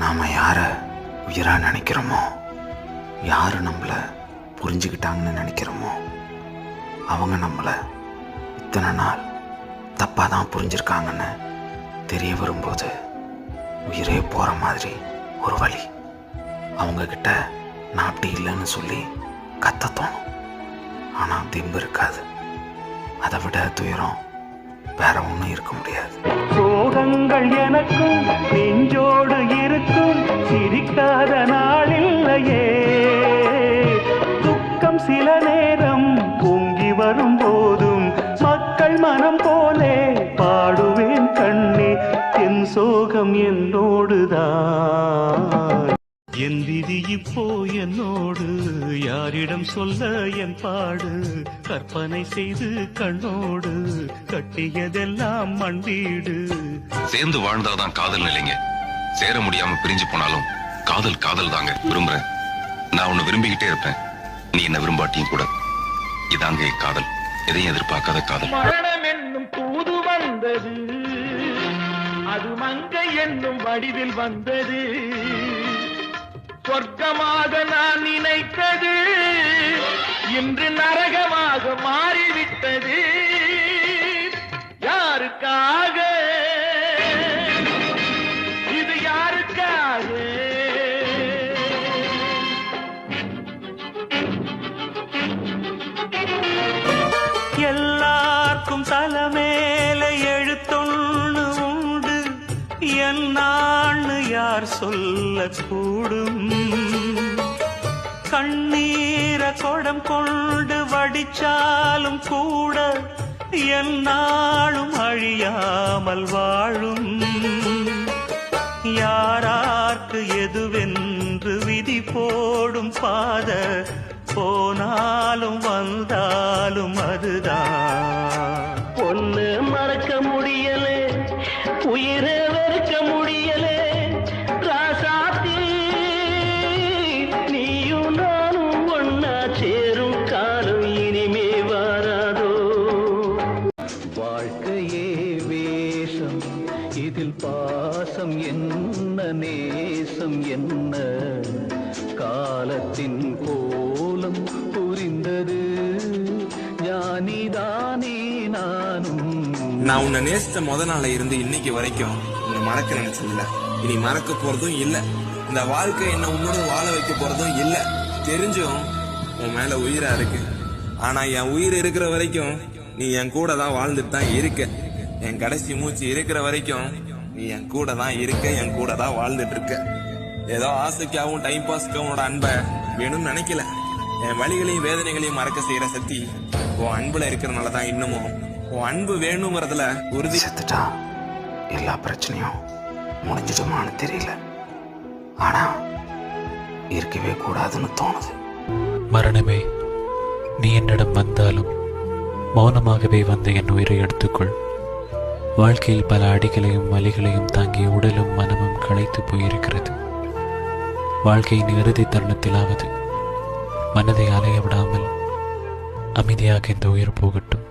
நாம் யாரை உயிராக நினைக்கிறோமோ யார் நம்மளை புரிஞ்சுக்கிட்டாங்கன்னு நினைக்கிறோமோ அவங்க நம்மளை இத்தனை நாள் தப்பாக தான் புரிஞ்சிருக்காங்கன்னு தெரிய வரும்போது உயிரே போகிற மாதிரி ஒரு வழி. அவங்கக்கிட்ட நான் அப்படி இல்லைன்னு சொல்லி கத்த தோணும். ஆனால் திம்பு இருக்காது. அதை விட துயரம் வேற ஒன்றும் இருக்க முடியாது. சோகங்கள் எனக்கும் நெஞ்சோடு இருக்கும் சிரிக்காத நாளில்லையே துக்கம் சில நேரம் பொங்கி வரும் போதும் மக்கள் மனம் போலே பாடுவேன் கண்ணே என் சோகம் என்னோடுதான். என் விதி இப்போ என்னோ யாரிடம் சொல்ல என் பாடு? கற்பனை செய்து கண்ணோடு கட்டியதெல்லாம் மண் வீடு. சேர்ந்து வாழ்ந்தாதான் காதல் இல்லைங்க சேர முடியாம பிரிஞ்சு போனாலும் காதல் காதல் தாங்க விரும்புறேன். நான் உன்னை விரும்பிக்கிட்டே இருப்பேன். நீ என்ன விரும்பாட்டியும் கூட. இதாங்க காதல். எதையும் எதிர்பார்க்காத காதல். மரணம் என்னும் தூது வந்தது. அது மங்கை என்னும் வடிவில் வந்தது. சொர்க்கமாக நான் நினைத்தது இன்று நரகமாக மாறிவிட்டது. யாருக்காக? இது யாருக்காக? எல்லாருக்கும் தலை யார் சொல்லக்கூடும் கண்ணீர கொடம் கொண்டு வடிச்சாலும் கூட என்னாலும் அழியாமல் வாழும். யாரார்க்கு எதுவென்று விதி போடும் பாத போனாலும் வந்தாலும் அதுதான். ஒன்று மறக்க முடியலே உயிரை பாசம் என்ன நேசம் என்ன? காலத்தின் கோலம் புரிந்தது. ஞானிதானே நானும். நான் உன்னை நேசித்த முத நாளை இருந்து இன்னைக்கு வரைக்கும் உன்னை மறக்க நினைச்சதில்ல. இனி மறக்க போறதும் இல்ல. இந்த வாழ்க்கை என்ன உன்னோட வாழ வைக்க போறதும் இல்ல. தெரிஞ்சும் உன் மேல உயிரா இருக்கு. ஆனா என் உயிர் இருக்கிற வரைக்கும் நீ என் கூட தான் வாழ்ந்துட்டு தான் இருக்க. என் கடைசி மூச்சு இருக்கிற வரைக்கும் நீ என் கூட தான் இருக்க என் கூட தான் வாழ்ந்துட்டு இருக்க. ஏதோ ஆசைக்காகவும் டைம் பாஸ்க்காகவும் உன்னோட அன்பை வேணும்னு நினைக்கல. என் வழிகளையும் வேதனைகளையும் மறக்க செய்யற சக்தி உன் அன்புல இருக்கிறனால தான் இன்னமும். உன் அன்பு வேணுங்கிறதுல உறுதி. செத்துட்டா எல்லா பிரச்சனையும் முடிஞ்சிடுமான்னு தெரியல. ஆனா இருக்கவே கூடாதுன்னு தோணுது. மரணமே நீ என்னிடம் வந்தாலும் மௌனமாகவே வந்து என் உயிரை எடுத்துக்கொள். வாழ்க்கையில் பல அடிகளையும் வலிகளையும் தாங்கி உடலும் மனமும் களைத்து போயிருக்கிறது. வாழ்க்கையின் இறுதி தருணத்திலாவது மனதை அலைய விடாமல் அமைதியாக இந்த உயிர் போகட்டும்.